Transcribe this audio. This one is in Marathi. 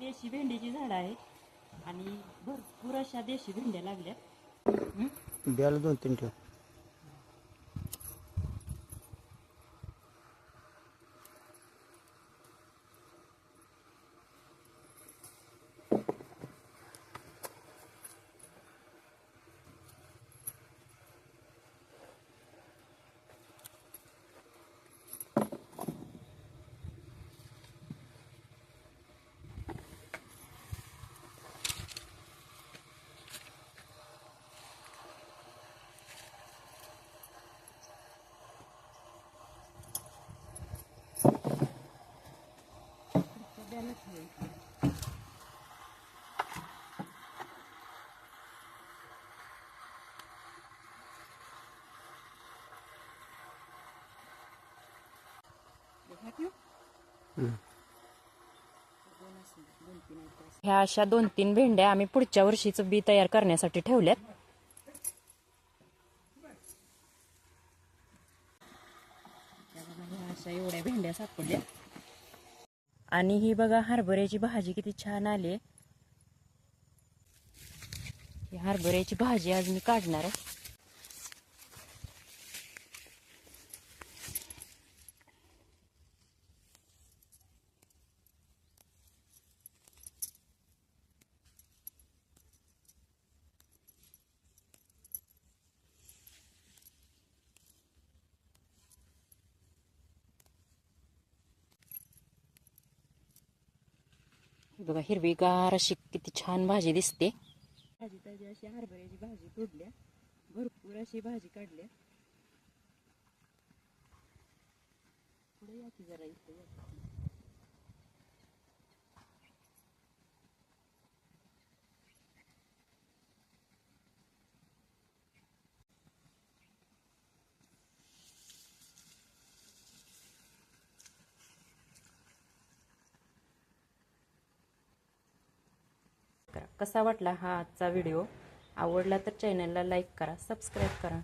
देशी भेंडीची झाडं आहेत. आणि भरपूर अशा देशी भेंड्या लागल्यात. द्यायला दोन तीन ठेव. ह्या अशा दोन तीन भेंड्या आम्ही पुढच्या वर्षीचं बी तयार करण्यासाठी ठेवल्यात. अशा एवढ्या भेंड्या सापडल्या आणि ही बघा हरभऱ्याची भाजी किती छान आली. ही हरभऱ्याची भाजी आज मी काढणार आहे. बघा हिरवीगार अशी किती छान भाजी दिसते. भाजी ताजी अशी हरभऱ्याची भाजी तोडल्या भरपूर अशी भाजी काढल्या. पुढे या की जरा इथे कसा वाटला हा आजचा व्हिडिओ आवडला तर चॅनलला लाईक करा सबस्क्राईब करा.